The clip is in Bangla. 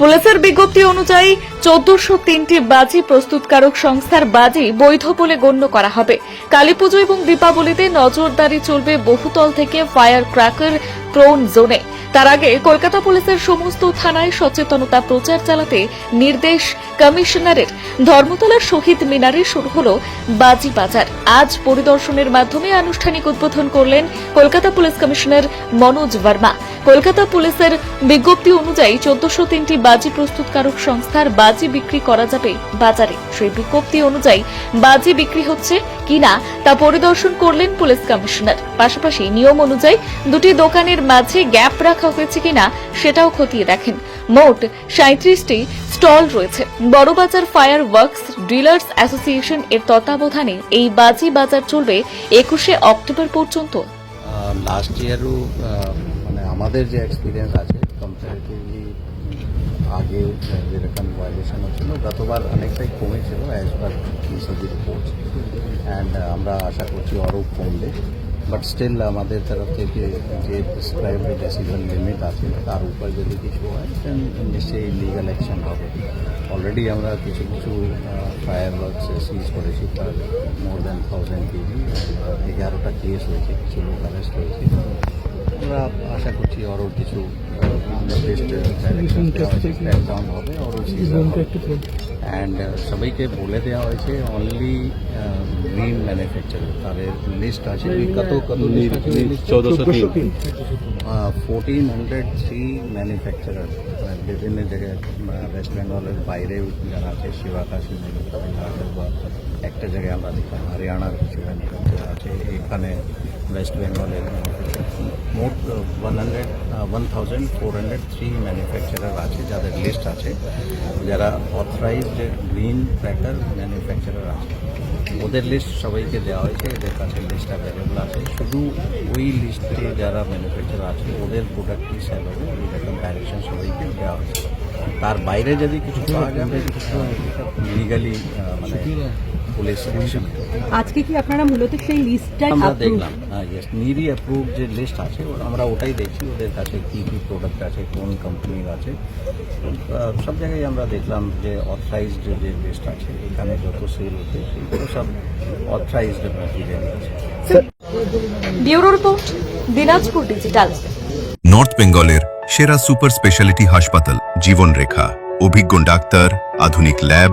পুলিশের বিজ্ঞপ্তি অনুযায়ী চোদ্দশো তিনটি বাজি প্রস্তুতকারক সংস্থার বাজি বৈধ বলে গণ্য করা হবে। কালীপুজো এবং দীপাবলিতে নজরদারি চলবে বহুতল থেকে ফায়ার ক্র্যাকার প্রোন জোনে। তার আগে কলকাতা পুলিশের সমস্ত থানায় সচেতনতা প্রচার চালাতে নির্দেশ কমিশনারের। ধর্মতলার শহীদ মিনারে শুরু হল বাজি বাজার। আজ পরিদর্শনের মাধ্যমে আনুষ্ঠানিক উদ্বোধন করলেন কলকাতা পুলিশ কমিশনার মনোজ ভার্মা। কলকাতা পুলিশের বিজ্ঞপ্তি অনুযায়ী চোদ্দশো তিনটি বাজি প্রস্তুতকারক সংস্থার বাজি বিক্রি করা যাবে বাজারে। সেই বিজ্ঞপ্তি অনুযায়ী বাজি বিক্রি হচ্ছে কিনা তা পরিদর্শন করলেন পুলিশ কমিশনার। পাশাপাশি নিয়ম অনুযায়ী দুটি দোকানের মাঝে গ্যাপ রাখা হয়েছে কিনা সেটাও খতিয়ে দেখেন। মোট সাঁত্রিশটি স্টল রয়েছে। Burrabazar fire works dealers association এর তত্ত্বাবধানে এই বাজি বাজার চলবে একুশে অক্টোবর পর্যন্ত। লাস্ট ইয়ারও মানে আমাদের যে এক্সপিরিয়েন্স আছে কম্পারেটিভলি আগে যেরকম ভায়োলেশন হচ্ছিল, গতবার অনেকটাই কমেছিল অ্যাজ পার রিপোর্ট অ্যান্ড আমরা আশা করছি আরও কমবে। বাট স্টিল আমাদের তরফ থেকে যে প্রেসক্রাইব ডেসিজন লিমিট আছে তার উপর যদি কিছু হয় দেন নিশ্চয়ই লিগাল অ্যাকশন হবে অলরেডি আমরা কিছু কিছু ফায়ার ওয়ার্কস সিজ করেছি তার মোর দ্যান থাউজেন্ড কেজি এগারোটা কেস হয়েছে কিছু লোক অ্যারেস্ট হয়েছে আমরা আশা করছি আরও কিছু ডাউন হবে আরও অ্যান্ড সবাইকে বলে দেওয়া হয়েছে অনলি গ্রিন ম্যানুফ্যাকচারার তাদের লিস্ট আছে কত কত list fourteen hundred three manufacturer বিভিন্ন জায়গায় ওয়েস্ট বেঙ্গলের বাইরেও যারা আছে শিবাকাশী ম্যানুফ্যাকচারার বা একটা জায়গায় আমরা দেখলাম হরিয়ানার কিছু আছে এখানে ওয়েস্ট বেঙ্গলের মোট one hundred one thousand four hundred three manufacturer আছে যাদের লিস্ট আছে। যারা অথরাইজড গ্রিন ক্র্যাকার ম্যানুফ্যাকচারার আছে। ওদের লিস্ট সবাইকে দেওয়া হয়েছে এদের কাছে লিস্ট অ্যাভেলেবল আছে। শুধু ওই লিস্টে যারা ম্যানুফ্যাকচার আছে ওদের প্রোডাক্টই সেল হবে এরকম ডাইরেকশন সবাইকে দেওয়া হয়েছে। তার বাইরে যদি কিছু পাওয়া যাবে লিগালি মানে পুলিশ আজকে কি আপনারা মূলত সেই লিস্টটাই আমরা দেখলাম হ্যাঁ নিরি অ্যাপ্রুভ যে লিস্ট আছে ও- আমরা ওটাই দেখছি ওদের কাছে কী কী প্রোডাক্ট আছে কোন কোম্পানির আছে। সব জায়গায় আমরা দেখলাম যে অথরাইজড যে লিস্ট আছে এখানে যত সেল হচ্ছে সেগুলো সব অথরাইজড ম্যাটেরিয়াল আছে। Bureau report Dinajpur digital north বেঙ্গলের সেরা সুপার স্পেশালিটি হাসপাতাল জীবনরেখা। অভিজ্ঞ ডাক্তার আধুনিক lab